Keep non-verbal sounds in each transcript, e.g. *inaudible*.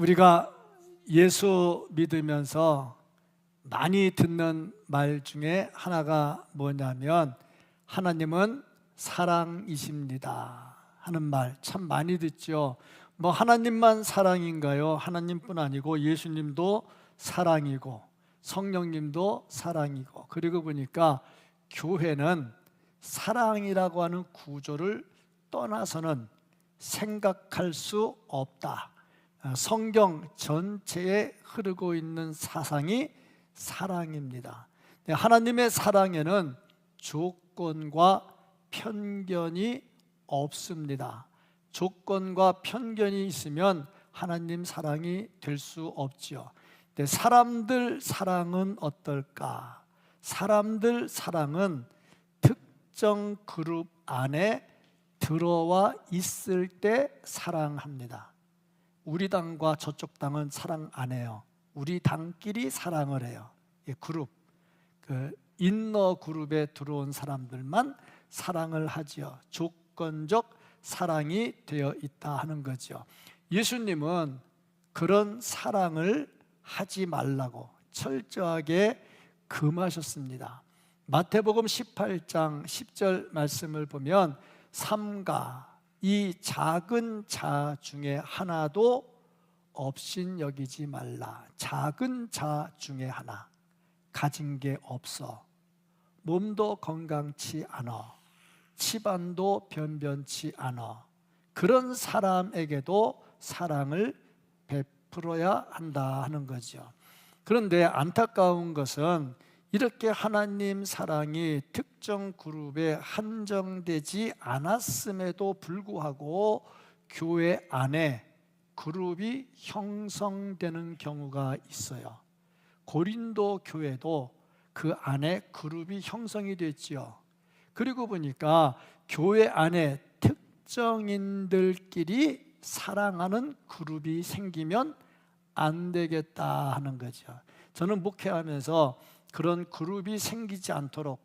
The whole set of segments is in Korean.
우리가 예수 믿으면서 많이 듣는 말 중에 하나가 뭐냐면 하나님은 사랑이십니다 하는 말 참 많이 듣죠. 뭐 하나님만 사랑인가요? 하나님뿐 아니고 예수님도 사랑이고 성령님도 사랑이고 그리고 보니까 교회는 사랑이라고 하는 구조를 떠나서는 생각할 수 없다. 아, 성경 전체에 흐르고 있는 사상이 사랑입니다. 네, 하나님의 사랑에는 조건과 편견이 없습니다. 조건과 편견이 있으면 하나님 사랑이 될 수 없지요. 네, 사람들 사랑은 어떨까? 사람들 사랑은 특정 그룹 안에 들어와 있을 때 사랑합니다. 우리 당과 저쪽 당은 사랑 안 해요. 우리 당끼리 사랑을 해요. 이 그룹, 그 인너 그룹에 들어온 사람들만 사랑을 하지요. 조건적 사랑이 되어 있다 하는 거죠. 예수님은 그런 사랑을 하지 말라고 철저하게 금하셨습니다. 마태복음 18장 10절 말씀을 보면 삼가 이 작은 자 중에 하나도 없인 여기지 말라. 작은 자 중에 하나 가진 게 없어. 몸도 건강치 않아. 집안도 변변치 않아. 그런 사람에게도 사랑을 베풀어야 한다 하는 거죠. 그런데 안타까운 것은 이렇게 하나님 사랑이 특정 그룹에 한정되지 않았음에도 불구하고 교회 안에 그룹이 형성되는 경우가 있어요. 고린도 교회도 그 안에 그룹이 형성이 됐지요. 그리고 보니까 교회 안에 특정인들끼리 사랑하는 그룹이 생기면 안 되겠다 하는 거죠. 저는 목회하면서 그런 그룹이 생기지 않도록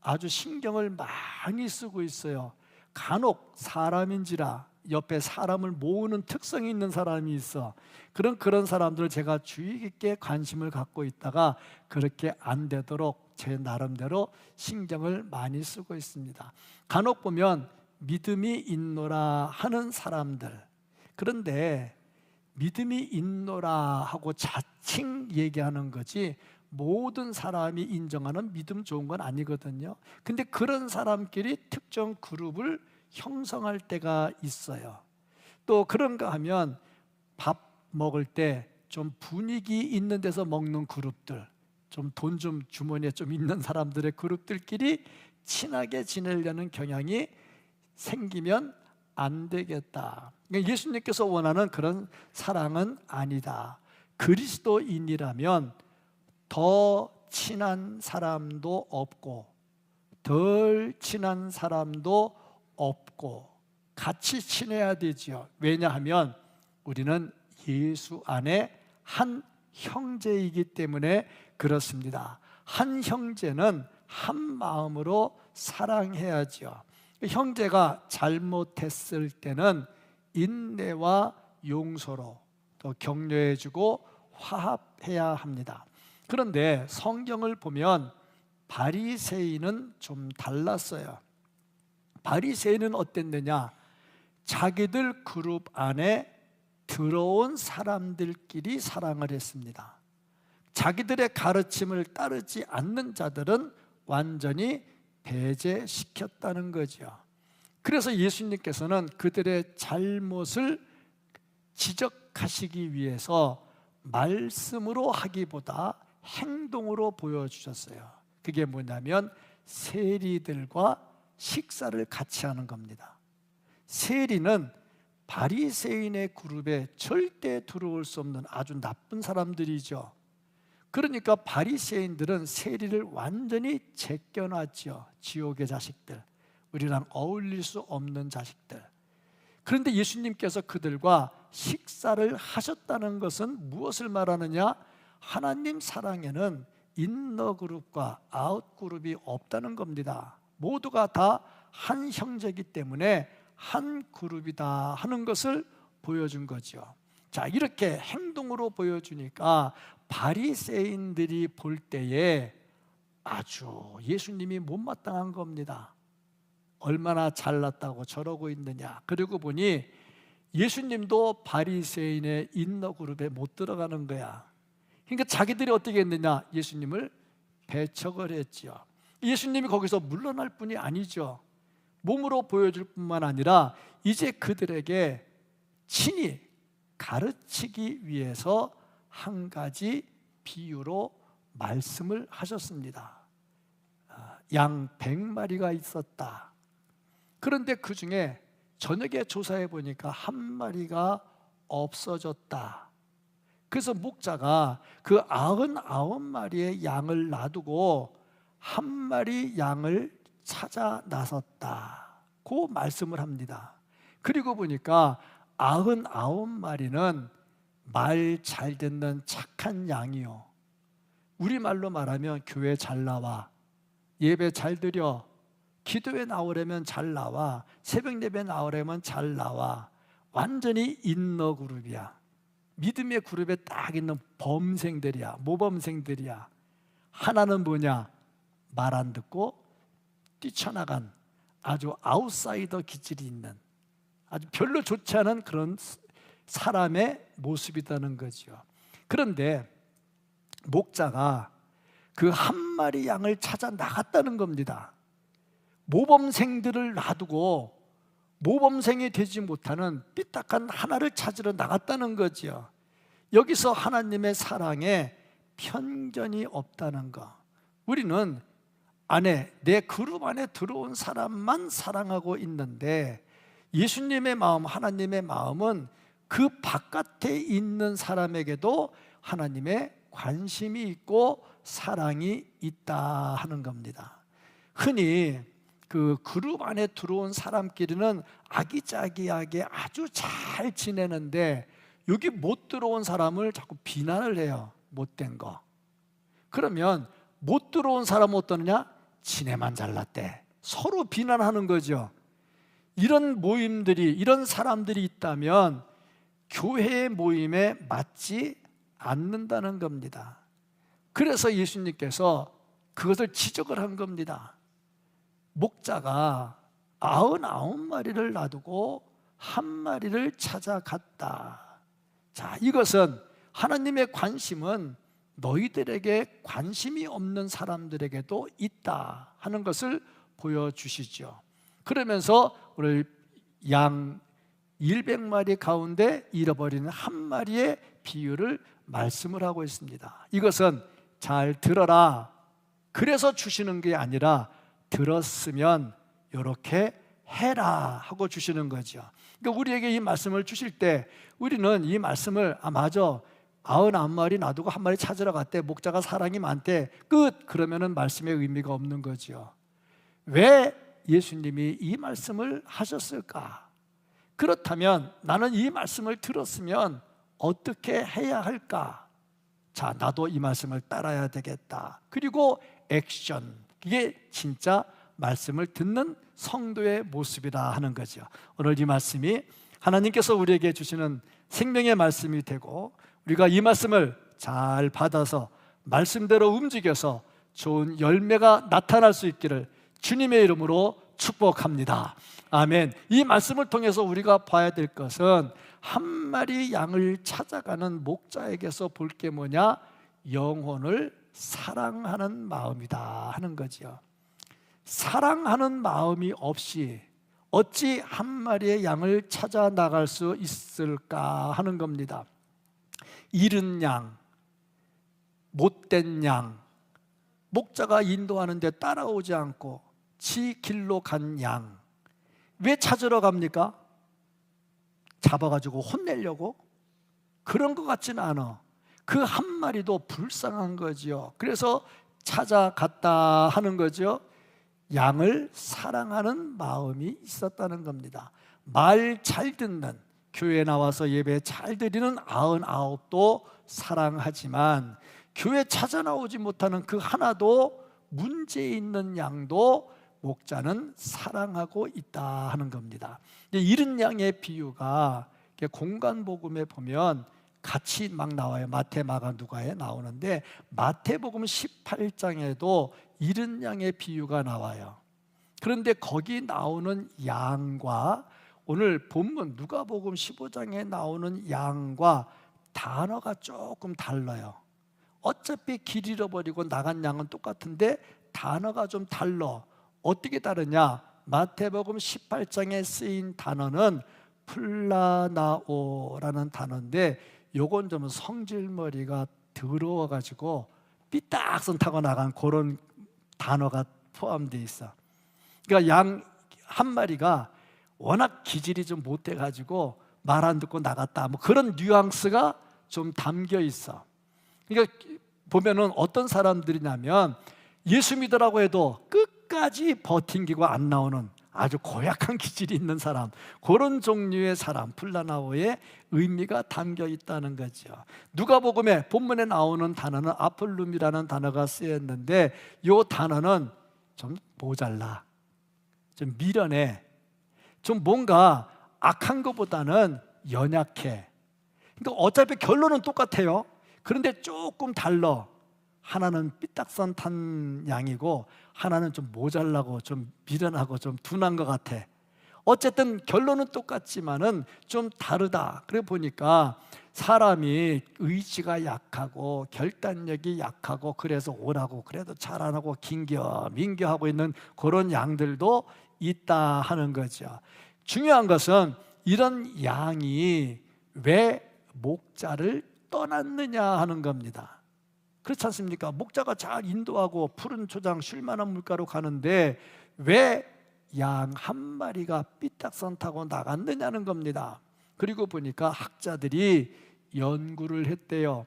아주 신경을 많이 쓰고 있어요. 간혹 사람인지라 옆에 사람을 모으는 특성이 있는 사람이 있어. 그런 그런 사람들을 제가 주의 깊게 관심을 갖고 있다가 그렇게 안 되도록 제 나름대로 신경을 많이 쓰고 있습니다. 간혹 보면 믿음이 있노라 하는 사람들. 그런데 믿음이 있노라 하고 자칭 얘기하는 거지 모든 사람이 인정하는 믿음 좋은 건 아니거든요. 근데 그런 사람끼리 특정 그룹을 형성할 때가 있어요. 또 그런가 하면 밥 먹을 때 좀 분위기 있는 데서 먹는 그룹들, 좀 돈좀 주머니에 좀 있는 사람들의 그룹들끼리 친하게 지내려는 경향이 생기면 안 되겠다. 그러니까 예수님께서 원하는 그런 사랑은 아니다. 그리스도인이라면 더 친한 사람도 없고 덜 친한 사람도 없고 같이 친해야 되지요. 왜냐하면 우리는 예수 안에 한 형제이기 때문에 그렇습니다. 한 형제는 한 마음으로 사랑해야지요. 형제가 잘못했을 때는 인내와 용서로 또 격려해주고 화합해야 합니다. 그런데 성경을 보면 바리새인은 좀 달랐어요. 바리새인은 어땠느냐? 자기들 그룹 안에 들어온 사람들끼리 사랑을 했습니다. 자기들의 가르침을 따르지 않는 자들은 완전히 배제시켰다는 거죠. 그래서 예수님께서는 그들의 잘못을 지적하시기 위해서 말씀으로 하기보다 행동으로 보여주셨어요. 그게 뭐냐면 세리들과 식사를 같이 하는 겁니다. 세리는 바리새인의 그룹에 절대 들어올 수 없는 아주 나쁜 사람들이죠. 그러니까 바리새인들은 세리를 완전히 제껴놨죠. 지옥의 자식들, 우리랑 어울릴 수 없는 자식들. 그런데 예수님께서 그들과 식사를 하셨다는 것은 무엇을 말하느냐? 하나님 사랑에는 인너 그룹과 아웃 그룹이 없다는 겁니다. 모두가 다 한 형제이기 때문에 한 그룹이다 하는 것을 보여준 거죠. 자, 이렇게 행동으로 보여주니까 바리새인들이 볼 때에 아주 예수님이 못마땅한 겁니다. 얼마나 잘났다고 저러고 있느냐. 그리고 보니 예수님도 바리새인의 인너 그룹에 못 들어가는 거야. 그러니까 자기들이 어떻게 했느냐? 예수님을 배척을 했지요. 예수님이 거기서 물러날 뿐이 아니죠. 몸으로 보여줄 뿐만 아니라 이제 그들에게 친히 가르치기 위해서 한 가지 비유로 말씀을 하셨습니다. 아, 양 100마리가 있었다. 그런데 그 중에 저녁에 조사해 보니까 한 마리가 없어졌다. 그래서 목자가 그 아흔 아홉 마리의 양을 놔두고 한 마리 양을 찾아 나섰다. 그 말씀을 합니다. 그리고 보니까 아흔 아홉 마리는 말 잘 듣는 착한 양이요. 우리말로 말하면 교회 잘 나와. 예배 잘 드려. 기도에 나오려면 잘 나와. 새벽 예배 나오려면 잘 나와. 완전히 인너 그룹이야. 믿음의 그룹에 딱 있는 범생들이야. 모범생들이야. 하나는 뭐냐? 말 안 듣고 뛰쳐나간 아주 아웃사이더 기질이 있는 아주 별로 좋지 않은 그런 사람의 모습이라는 거죠. 그런데 목자가 그 한 마리 양을 찾아 나갔다는 겁니다. 모범생들을 놔두고 모범생이 되지 못하는 삐딱한 하나를 찾으러 나갔다는 거지요. 여기서 하나님의 사랑에 편견이 없다는 거. 우리는 안에 내 그룹 안에 들어온 사람만 사랑하고 있는데 예수님의 마음, 하나님의 마음은 그 바깥에 있는 사람에게도 하나님의 관심이 있고 사랑이 있다 하는 겁니다. 흔히 그 그룹 안에 들어온 사람끼리는 아기자기하게 아주 잘 지내는데 여기 못 들어온 사람을 자꾸 비난을 해요. 못된 거. 그러면 못 들어온 사람은 어떠느냐? 지네만 잘났대. 서로 비난하는 거죠. 이런 모임들이, 이런 사람들이 있다면 교회의 모임에 맞지 않는다는 겁니다. 그래서 예수님께서 그것을 지적을 한 겁니다. 목자가 아흔아홉 마리를 놔두고 한 마리를 찾아갔다. 자, 이것은 하나님의 관심은 너희들에게 관심이 없는 사람들에게도 있다 하는 것을 보여주시죠. 그러면서 오늘 양 100마리 가운데 잃어버리는 한 마리의 비유를 말씀을 하고 있습니다. 이것은 잘 들어라. 그래서 주시는 게 아니라 들었으면 이렇게 해라 하고 주시는 거죠. 그러니까 우리에게 이 말씀을 주실 때 우리는 이 말씀을 아 맞아 아흔 한 마리 놔두고 한 마리 찾으러 갔대 목자가 사랑이 많대 끝 그러면은 말씀의 의미가 없는 거죠. 왜 예수님이 이 말씀을 하셨을까? 그렇다면 나는 이 말씀을 들었으면 어떻게 해야 할까? 자, 나도 이 말씀을 따라야 되겠다. 그리고 액션. 이게 진짜 말씀을 듣는 성도의 모습이라 하는 거죠. 오늘 이 말씀이 하나님께서 우리에게 주시는 생명의 말씀이 되고 우리가 이 말씀을 잘 받아서 말씀대로 움직여서 좋은 열매가 나타날 수 있기를 주님의 이름으로 축복합니다. 아멘. 이 말씀을 통해서 우리가 봐야 될 것은 한 마리 양을 찾아가는 목자에게서 볼 게 뭐냐? 영혼을 사랑하는 마음이다 하는 거죠. 사랑하는 마음이 없이 어찌 한 마리의 양을 찾아 나갈 수 있을까 하는 겁니다. 잃은 양, 못된 양, 목자가 인도하는데 따라오지 않고 지 길로 간 양, 왜 찾으러 갑니까? 잡아가지고 혼내려고? 그런 것 같지는 않아. 그 한 마리도 불쌍한 거지요. 그래서 찾아갔다 하는 거죠. 양을 사랑하는 마음이 있었다는 겁니다. 말 잘 듣는 교회 나와서 예배 잘 드리는 아흔 아홉도 사랑하지만 교회 찾아 나오지 못하는 그 하나도 문제 있는 양도 목자는 사랑하고 있다 하는 겁니다. 잃은 양의 비유가 공간 복음에 보면 같이 막 나와요. 마태, 마가, 누가에 나오는데 마태복음 18장에도 이른 양의 비유가 나와요. 그런데 거기 나오는 양과 오늘 본문 누가복음 15장에 나오는 양과 단어가 조금 달라요. 어차피 길 잃어버리고 나간 양은 똑같은데 단어가 좀 달라. 어떻게 다르냐? 마태복음 18장에 쓰인 단어는 플라나오라는 단어인데 요건 좀 성질머리가 더러워 가지고 삐딱선 타고 나간 그런 단어가 포함되어 있어. 그러니까 양 한 마리가 워낙 기질이 좀 못돼 가지고 말 안 듣고 나갔다. 뭐 그런 뉘앙스가 좀 담겨 있어. 그러니까 보면은 어떤 사람들이냐면 예수 믿으라고 해도 끝까지 버팅기고 안 나오는 아주 고약한 *laughs* 기질이 있는 사람 그런 종류의 사람 플라나오의 의미가 담겨 있다는 거죠. 누가복음에 본문에 나오는 단어는 아플룸이라는 단어가 쓰였는데 이 단어는 좀 모자라 좀 미련해 좀 뭔가 악한 것보다는 연약해. 그러니까 어차피 결론은 똑같아요. 그런데 조금 달라 하나는 삐딱선 탄 양이고 하나는 좀 모자라고 좀 미련하고 좀 둔한 것 같아. 어쨌든 결론은 똑같지만은 좀 다르다. 그래 보니까 사람이 의지가 약하고 결단력이 약하고 그래서 오라고 그래도 잘 안 하고 긴겨 민겨하고 있는 그런 양들도 있다 하는 거죠. 중요한 것은 이런 양이 왜 목자를 떠났느냐 하는 겁니다. 그렇지 않습니까? 목자가 잘 인도하고 푸른 초장 쉴만한 물가로 가는데 왜 양 한 마리가 삐딱선 타고 나갔느냐는 겁니다. 그리고 보니까 학자들이 연구를 했대요.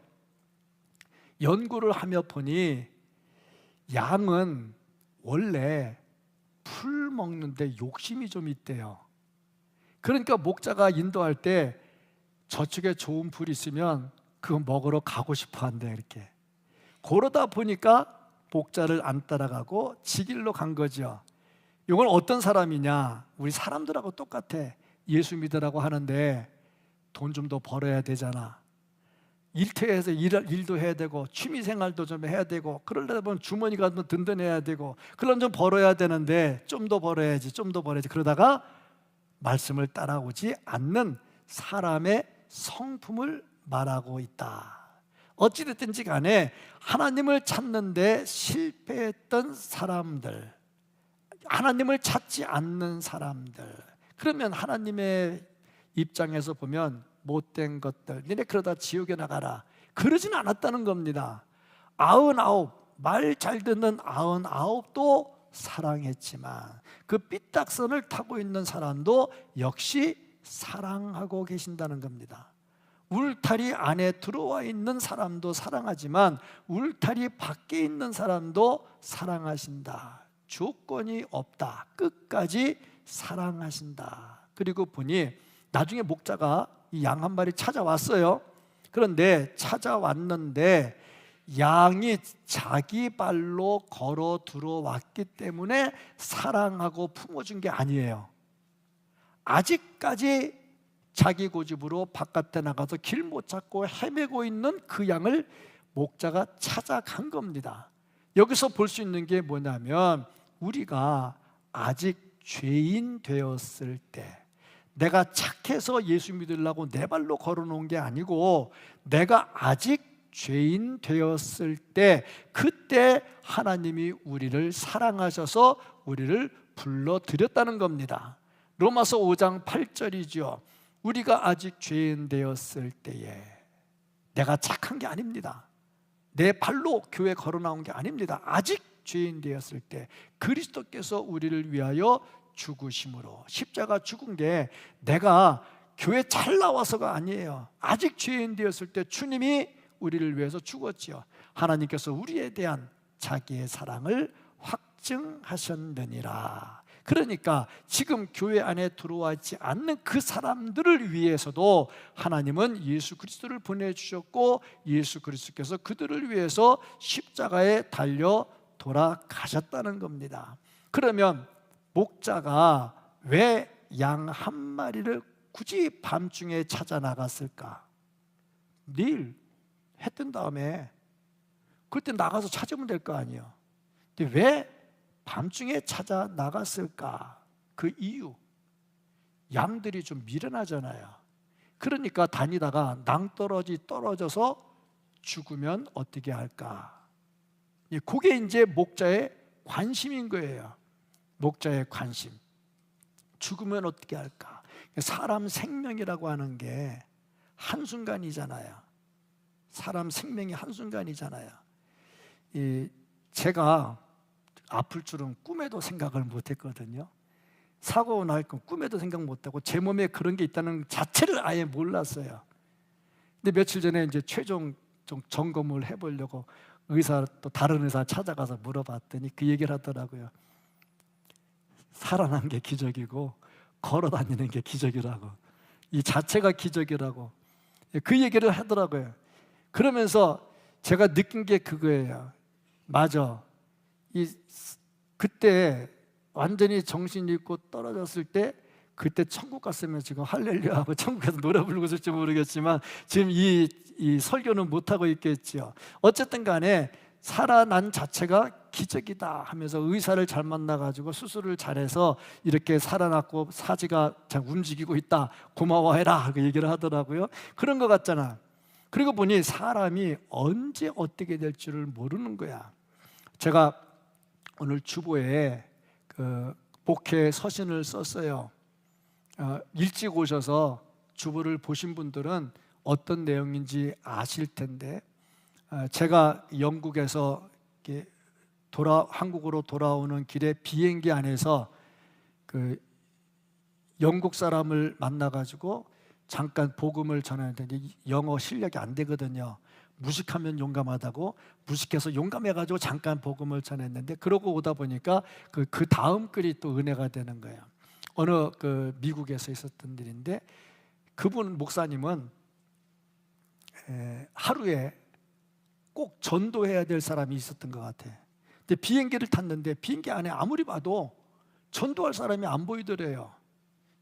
연구를 하며 보니 양은 원래 풀 먹는데 욕심이 좀 있대요. 그러니까 목자가 인도할 때 저쪽에 좋은 풀이 있으면 그거 먹으러 가고 싶어 한대 이렇게. 그러다 보니까 목자를 안 따라가고 지길로 간 거죠. 이건 어떤 사람이냐? 우리 사람들하고 똑같아. 예수 믿으라고 하는데 돈 좀 더 벌어야 되잖아. 일터에서 일, 일도 해야 되고 취미 생활도 좀 해야 되고 그러려다 보면 주머니가 좀 든든해야 되고 그럼 좀 벌어야 되는데 좀 더 벌어야지 좀 더 벌어야지 그러다가 말씀을 따라오지 않는 사람의 성품을 말하고 있다. 어찌됐든지 간에 하나님을 찾는데 실패했던 사람들, 하나님을 찾지 않는 사람들, 그러면 하나님의 입장에서 보면 못된 것들, 니네 그러다 지옥에 나가라. 그러진 않았다는 겁니다. 아흔아홉, 말 잘 듣는 아흔아홉도 사랑했지만 그 삐딱선을 타고 있는 사람도 역시 사랑하고 계신다는 겁니다. 울타리 안에 들어와 있는 사람도 사랑하지만 울타리 밖에 있는 사람도 사랑하신다. 조건이 없다. 끝까지 사랑하신다. 그리고 보니 나중에 목자가 이 양 한 마리 찾아왔어요. 그런데 찾아왔는데 양이 자기 발로 걸어 들어왔기 때문에 사랑하고 품어준 게 아니에요. 아직까지 자기 고집으로 바깥에 나가서 길 못 찾고 헤매고 있는 그 양을 목자가 찾아간 겁니다. 여기서 볼 수 있는 게 뭐냐면 우리가 아직 죄인 되었을 때 내가 착해서 예수 믿으려고 내 발로 걸어 놓은 게 아니고 내가 아직 죄인 되었을 때 그때 하나님이 우리를 사랑하셔서 우리를 불러 드렸다는 겁니다. 로마서 5장 8절이죠. 우리가 아직 죄인 되었을 때에 내가 착한 게 아닙니다. 내 발로 교회 걸어 나온 게 아닙니다. 아직 죄인 되었을 때 그리스도께서 우리를 위하여 죽으심으로 십자가 죽은 게 내가 교회 잘 나와서가 아니에요. 아직 죄인 되었을 때 주님이 우리를 위해서 죽었지요. 하나님께서 우리에 대한 자기의 사랑을 확증하셨느니라. 그러니까 지금 교회 안에 들어와 있지 않는 그 사람들을 위해서도 하나님은 예수 그리스도를 보내주셨고 예수 그리스도께서 그들을 위해서 십자가에 달려 돌아가셨다는 겁니다. 그러면 목자가 왜 양 한 마리를 굳이 밤중에 찾아 나갔을까? 내일 해 뜬 다음에 그때 나가서 찾으면 될 거 아니에요. 근데 왜 밤중에 찾아 나갔을까? 그 이유. 양들이 좀 미련하잖아요. 그러니까 다니다가 낭떠러지 떨어져서 죽으면 어떻게 할까? 예, 그게 이제 목자의 관심인 거예요. 목자의 관심. 죽으면 어떻게 할까? 사람 생명이라고 하는 게 한순간이잖아요. 사람 생명이 한순간이잖아요. 이 제가 아플 줄은 꿈에도 생각을 못 했거든요. 사고 날건 꿈에도 생각 못 하고 제 몸에 그런 게 있다는 자체를 아예 몰랐어요. 근데 며칠 전에 이제 최종 좀 점검을 해 보려고 의사 또 다른 의사 찾아가서 물어봤더니 그 얘기를 하더라고요. 살아난 게 기적이고 걸어 다니는 게 기적이라고. 이 자체가 기적이라고. 그 얘기를 하더라고요. 그러면서 제가 느낀 게 그거예요. 맞아. 이 그때 완전히 정신 잃고 떨어졌을 때 그때 천국 갔으면 지금 할렐루야 하고 *laughs* 천국에서 노래 부르고 있을지 모르겠지만 지금 이, 이 설교는 못하고 있겠지요. 어쨌든 간에 살아난 자체가 기적이다 하면서 의사를 잘 만나가지고 수술을 잘해서 이렇게 살아났고 사지가 잘 움직이고 있다 고마워해라 그 얘기를 하더라고요. 그런 것 같잖아. 그리고 보니 사람이 언제 어떻게 될 줄을 모르는 거야. 제가 오늘 주보에 그 복회 서신을 썼어요. 어, 일찍 오셔서 주보를 보신 분들은 어떤 내용인지 아실 텐데 어, 제가 영국에서 돌아 한국으로 돌아오는 길에 비행기 안에서 그 영국 사람을 만나 가지고 잠깐 복음을 전하는데 영어 실력이 안 되거든요. 무식하면 용감하다고 무식해서 용감해가지고 잠깐 복음을 전했는데 그러고 오다 보니까 그, 그 다음 글이 또 은혜가 되는 거예요. 어느 그 미국에서 있었던 일인데 그분 목사님은 에, 하루에 꼭 전도해야 될 사람이 있었던 것 같아. 근데 비행기를 탔는데 비행기 안에 아무리 봐도 전도할 사람이 안 보이더래요.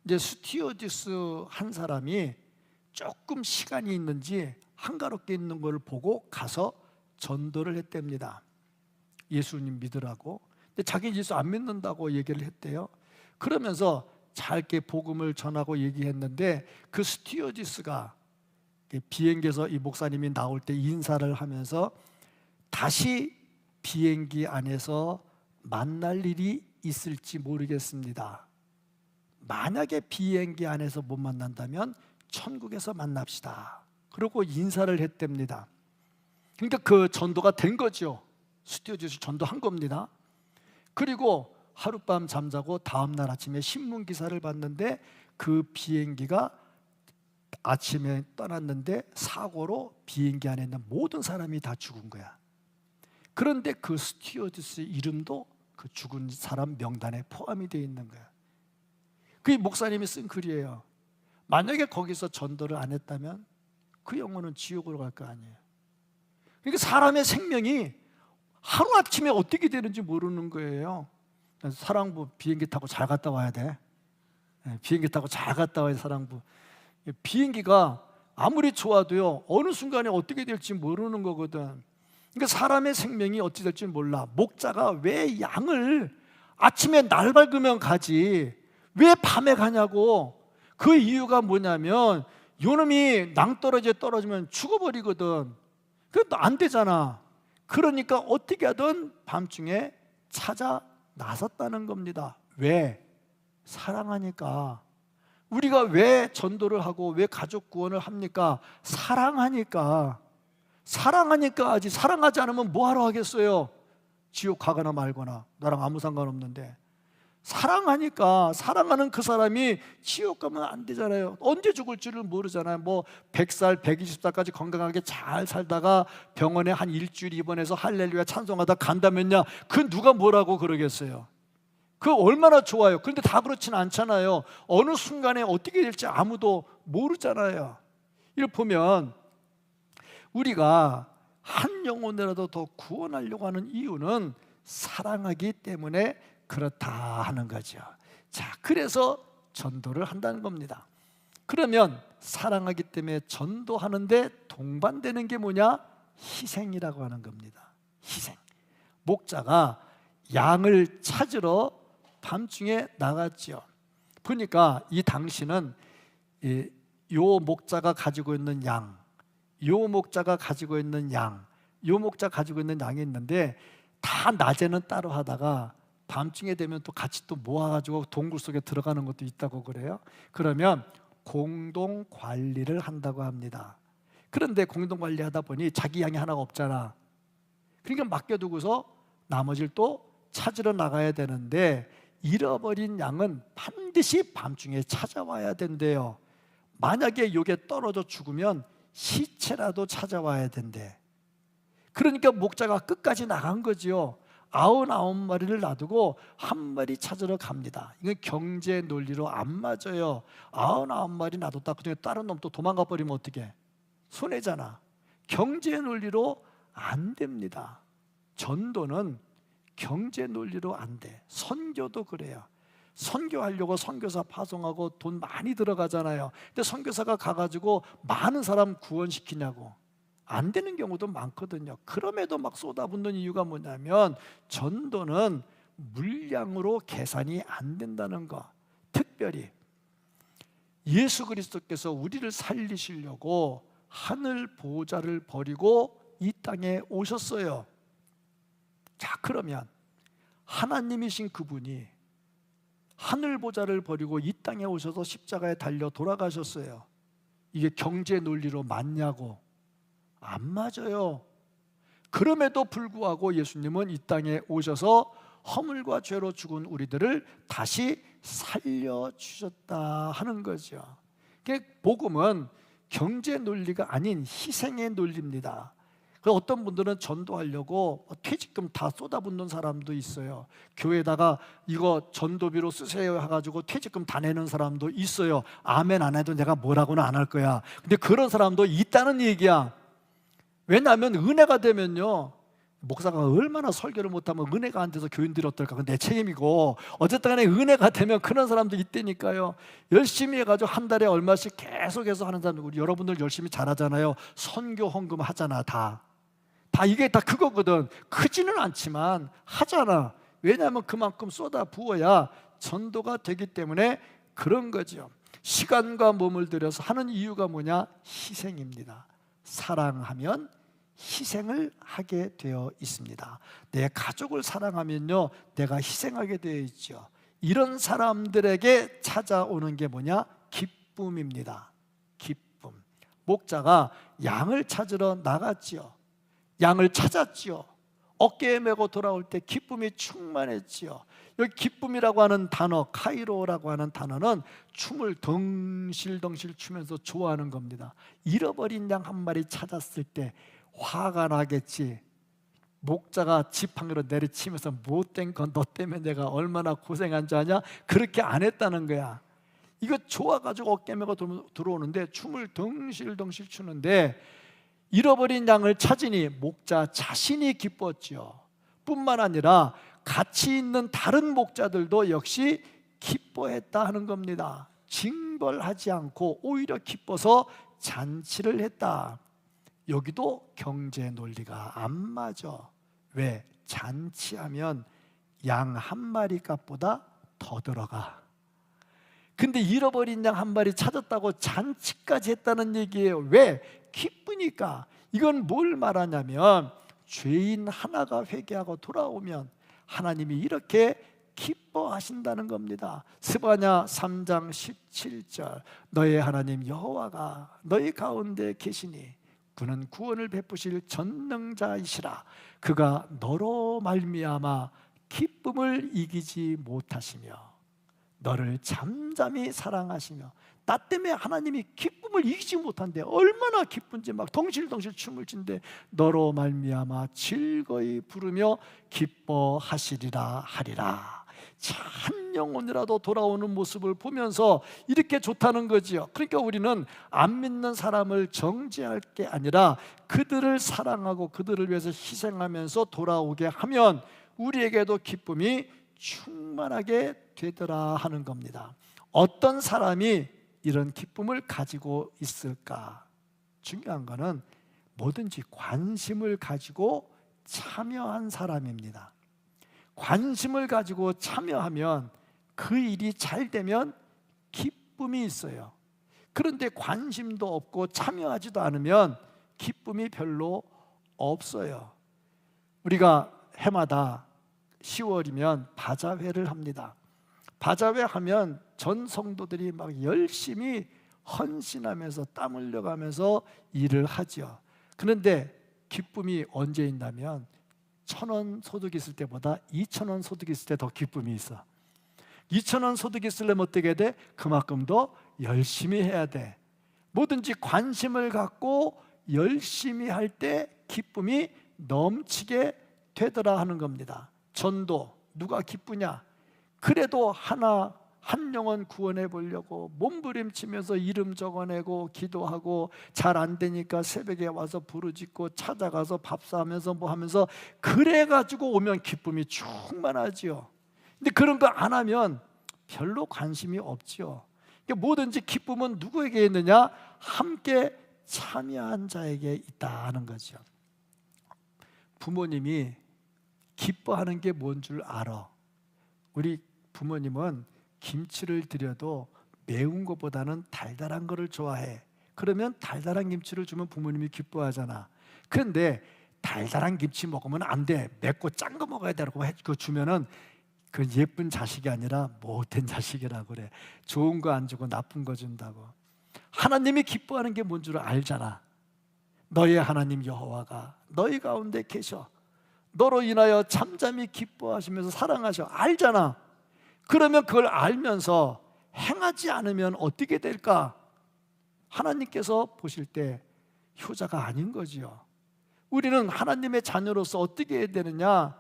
이제 스튜어디스 한 사람이 조금 시간이 있는지 한가롭게 있는 걸 보고 가서 전도를 했답니다. 예수님 믿으라고. 근데 자기 예수 안 믿는다고 얘기를 했대요. 그러면서 잘게 복음을 전하고 얘기했는데 그 스튜어디스가 비행기에서 이 목사님이 나올 때 인사를 하면서 다시 비행기 안에서 만날 일이 있을지 모르겠습니다. 만약에 비행기 안에서 못 만난다면 천국에서 만납시다. 그리고 인사를 했답니다. 그러니까 그 전도가 된 거죠. 스튜디오에서 전도한 겁니다. 그리고 하룻밤 잠자고 다음 날 아침에 신문 기사를 봤는데 그 비행기가 아침에 떠났는데 사고로 비행기 안에 있는 모든 사람이 다 죽은 거야. 그런데 그 스튜어디스 이름도 그 죽은 사람 명단에 포함이 되어 있는 거야. 그게 목사님이 쓴 글이에요. 만약에 거기서 전도를 안 했다면 그 영혼은 지옥으로 갈 거 아니에요. 그러니까 사람의 생명이 하루아침에 어떻게 되는지 모르는 거예요. 사랑부 비행기 타고 잘 갔다 와야 돼. 예, 비행기 타고 잘 갔다 와야 돼, 사랑부. 비행기가 아무리 좋아도요, 어느 순간에 어떻게 될지 모르는 거거든. 그러니까 사람의 생명이 어찌 될지 몰라. 목자가 왜 양을 아침에 날 밝으면 가지, 왜 밤에 가냐고. 그 이유가 뭐냐면, 요놈이 낭떠러지에 떨어지면 죽어버리거든. 그것도 안 되잖아. 그러니까 어떻게 하든 밤중에 찾아 나섰다는 겁니다. 왜? 사랑하니까. 우리가 왜 전도를 하고 왜 가족 구원을 합니까? 사랑하니까. 사랑하니까 하지. 사랑하지 않으면 뭐 하러 하겠어요? 지옥 가거나 말거나. 나랑 아무 상관없는데. 사랑하니까 사랑하는 그 사람이 지옥 가면 안 되잖아요. 언제 죽을지를 모르잖아요. 뭐 100살, 120살까지 건강하게 잘 살다가 병원에 한 일주일 입원해서 할렐루야 찬송하다 간다면야 그 누가 뭐라고 그러겠어요. 그 얼마나 좋아요. 그런데 다 그렇지는 않잖아요. 어느 순간에 어떻게 될지 아무도 모르잖아요. 이를 보면 우리가 한 영혼이라도 더 구원하려고 하는 이유는 사랑하기 때문에 그렇다 하는 거죠. 자, 그래서 전도를 한다는 겁니다. 그러면 사랑하기 때문에 전도하는데 동반되는 게 뭐냐? 희생이라고 하는 겁니다. 희생. 목자가 양을 찾으러 밤중에 나갔지요. 보니까 이 당시는 이, 요 목자가 가지고 있는 양, 요 목자가 가지고 있는 양, 요 목자 가지고 있는 양이 있는데 다 낮에는 따로 하다가 밤중에 되면 또 같이 또 모아가지고 동굴 속에 들어가는 것도 있다고 그래요. 그러면 공동 관리를 한다고 합니다. 그런데 공동 관리하다 보니 자기 양이 하나가 없잖아. 그러니까 맡겨두고서 나머지를 또 찾으러 나가야 되는데 잃어버린 양은 반드시 밤중에 찾아와야 된대요. 만약에 요게 떨어져 죽으면 시체라도 찾아와야 된대. 그러니까 목자가 끝까지 나간 거지요. 아흔아홉 마리를 놔두고 한 마리 찾으러 갑니다. 이건 경제 논리로 안 맞아요. 아흔아홉 마리 놔뒀다. 그중에 다른 놈 또 도망가 버리면 어떻게? 손해잖아. 경제 논리로 안 됩니다. 전도는 경제 논리로 안 돼. 선교도 그래요. 선교하려고 선교사 파송하고 돈 많이 들어가잖아요. 근데 선교사가 가가지고 많은 사람 구원시키냐고. 안 되는 경우도 많거든요. 그럼에도 막 쏟아붓는 이유가 뭐냐면 전도는 물량으로 계산이 안 된다는 거. 특별히 예수 그리스도께서 우리를 살리시려고 하늘 보좌를 버리고 이 땅에 오셨어요. 자, 그러면 하나님이신 그분이 하늘 보좌를 버리고 이 땅에 오셔서 십자가에 달려 돌아가셨어요. 이게 경제 논리로 맞냐고? 안 맞아요. 그럼에도 불구하고 예수님은 이 땅에 오셔서 허물과 죄로 죽은 우리들을 다시 살려 주셨다 하는 거죠. 복음은 경제 논리가 아닌 희생의 논리입니다. 그 어떤 분들은 전도하려고 퇴직금 다 쏟아붓는 사람도 있어요. 교회에다가 이거 전도비로 쓰세요 해가지고 퇴직금 다 내는 사람도 있어요. 아멘 안 해도 내가 뭐라고는 안 할 거야. 근데 그런 사람도 있다는 얘기야. 왜냐하면 은혜가 되면요. 목사가 얼마나 설교를 못하면 은혜가 안 돼서 교인들이 어떨까? 그건 내 책임이고. 어쨌든 간에 은혜가 되면 그런 사람도 있다니까요. 열심히 해가지고 한 달에 얼마씩 계속해서 하는 사람 우리 여러분들 열심히 잘하잖아요. 선교 헌금 하잖아 다. 다 이게 다 그거거든. 크지는 않지만 하잖아. 왜냐하면 그만큼 쏟아 부어야 전도가 되기 때문에 그런 거죠. 시간과 몸을 들여서 하는 이유가 뭐냐? 희생입니다. 사랑하면 희생을 하게 되어 있습니다. 내 가족을 사랑하면요, 내가 희생하게 되어 있죠. 이런 사람들에게 찾아오는 게 뭐냐? 기쁨입니다. 기쁨. 목자가 양을 찾으러 나갔지요. 양을 찾았지요. 어깨에 메고 돌아올 때 기쁨이 충만했지요. 여기 기쁨이라고 하는 단어, 카이로라고 하는 단어는 춤을 덩실덩실 추면서 좋아하는 겁니다. 잃어버린 양 한 마리 찾았을 때 화가 나겠지. 목자가 지팡이로 내리치면서 못된 건 너 때문에 내가 얼마나 고생한 줄 아냐? 그렇게 안 했다는 거야. 이거 좋아가지고 어깨매가 들어오는데 춤을 덩실덩실 추는데 잃어버린 양을 찾으니 목자 자신이 기뻤죠. 뿐만 아니라 같이 있는 다른 목자들도 역시 기뻐했다 하는 겁니다. 징벌하지 않고 오히려 기뻐서 잔치를 했다. 여기도 경제 논리가 안 맞아. 왜? 잔치하면 양 한 마리 값보다 더 들어가. 근데 잃어버린 양 한 마리 찾았다고 잔치까지 했다는 얘기예요. 왜? 기쁘니까. 이건 뭘 말하냐면 죄인 하나가 회개하고 돌아오면 하나님이 이렇게 기뻐하신다는 겁니다. 스바냐 3장 17절 너의 하나님 여호와가 너희 가운데 계시니 그는 구원을 베푸실 전능자이시라. 그가 너로 말미암아 기쁨을 이기지 못하시며 너를 잠잠히 사랑하시며 나 때문에 하나님이 기쁨을 이기지 못한데 얼마나 기쁜지 막 덩실덩실 춤을 춘데 너로 말미암아 즐거이 부르며 기뻐하시리라 하리라 한 영혼이라도 돌아오는 모습을 보면서 이렇게 좋다는 거지요. 그러니까 우리는 안 믿는 사람을 정죄할 게 아니라 그들을 사랑하고 그들을 위해서 희생하면서 돌아오게 하면 우리에게도 기쁨이 충만하게 되더라 하는 겁니다. 어떤 사람이 이런 기쁨을 가지고 있을까? 중요한 거는 뭐든지 관심을 가지고 참여한 사람입니다. 관심을 가지고 참여하면 그 일이 잘 되면 기쁨이 있어요. 그런데 관심도 없고 참여하지도 않으면 기쁨이 별로 없어요. 우리가 해마다 10월이면 바자회를 합니다. 바자회 하면 전 성도들이 막 열심히 헌신하면서 땀 흘려가면서 일을 하죠. 그런데 기쁨이 언제 있냐면 천 원 소득 있을 때보다 이천 원 소득 있을 때 더 기쁨이 있어. 이천 원 소득 있으려면 어떻게 돼? 그만큼 더 열심히 해야 돼. 뭐든지 관심을 갖고 열심히 할 때 기쁨이 넘치게 되더라 하는 겁니다. 전도 누가 기쁘냐? 그래도 하나 한 영혼 구원해 보려고 몸부림치면서 이름 적어내고 기도하고 잘 안 되니까 새벽에 와서 부르짖고 찾아가서 밥 사면서 뭐 하면서 그래 가지고 오면 기쁨이 충만하지요. 근데 그런 거 안 하면 별로 관심이 없지요. 뭐든지 기쁨은 누구에게 있느냐? 함께 참여한 자에게 있다는 거죠. 부모님이 기뻐하는 게 뭔 줄 알아. 우리 부모님은 김치를 드려도 매운 것보다는 달달한 거를 좋아해. 그러면 달달한 김치를 주면 부모님이 기뻐하잖아. 그런데 달달한 김치 먹으면 안 돼. 맵고 짠 거 먹어야 되라고 해. 그 주면은 그 예쁜 자식이 아니라 못된 자식이라고 그래. 좋은 거 안 주고 나쁜 거 준다고. 하나님이 기뻐하는 게 뭔 줄 알잖아. 너의 하나님 여호와가 너희 가운데 계셔. 너로 인하여 잠잠히 기뻐하시면서 사랑하셔. 알잖아. 그러면 그걸 알면서 행하지 않으면 어떻게 될까? 하나님께서 보실 때 효자가 아닌 거지요. 우리는 하나님의 자녀로서 어떻게 해야 되느냐?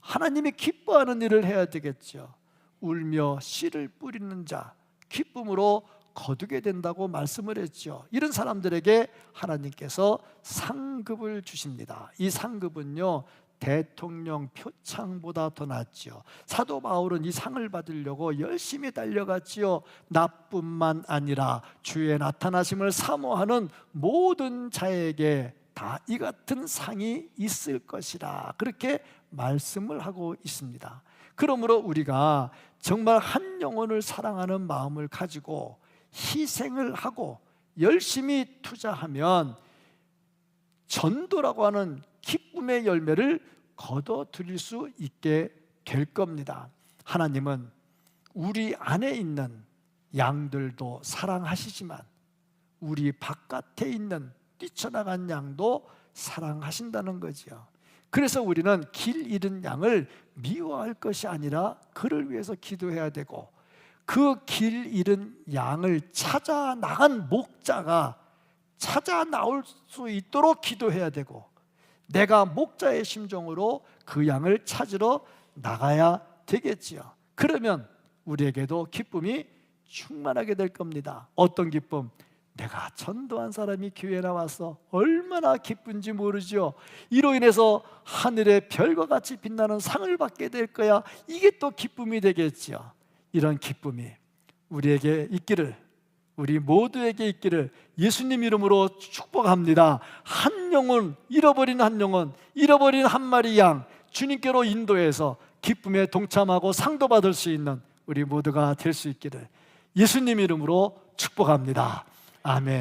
하나님이 기뻐하는 일을 해야 되겠죠. 울며 씨를 뿌리는 자, 기쁨으로 거두게 된다고 말씀을 했죠. 이런 사람들에게 하나님께서 상급을 주십니다. 이 상급은요, 대통령 표창보다 더 낫죠. 사도 바울은 이 상을 받으려고 열심히 달려갔지요. 나뿐만 아니라 주의 나타나심을 사모하는 모든 자에게 다 이 같은 상이 있을 것이라. 그렇게 말씀을 하고 있습니다. 그러므로 우리가 정말 한 영혼을 사랑하는 마음을 가지고 희생을 하고 열심히 투자하면 전도라고 하는 기쁨의 열매를 거둬 들일 수 있게 될 겁니다. 하나님은 우리 안에 있는 양들도 사랑하시지만 우리 바깥에 있는 뛰쳐나간 양도 사랑하신다는 거지요. 그래서 우리는 길 잃은 양을 미워할 것이 아니라 그를 위해서 기도해야 되고 그 길 잃은 양을 찾아 나간 목자가 찾아 나올 수 있도록 기도해야 되고 내가 목자의 심정으로 그 양을 찾으러 나가야 되겠지요. 그러면 우리에게도 기쁨이 충만하게 될 겁니다. 어떤 기쁨? 내가 전도한 사람이 교회 나와서 얼마나 기쁜지 모르죠. 이로 인해서 하늘의 별과 같이 빛나는 상을 받게 될 거야. 이게 또 기쁨이 되겠지요. 이런 기쁨이 우리에게 있기를 우리 모두에게 있기를 예수님 이름으로 축복합니다. 한 영혼 잃어버린 한 영혼 잃어버린 한 마리 양 주님께로 인도해서 기쁨에 동참하고 상도 받을 수 있는 우리 모두가 될 수 있기를 예수님 이름으로 축복합니다. 아멘.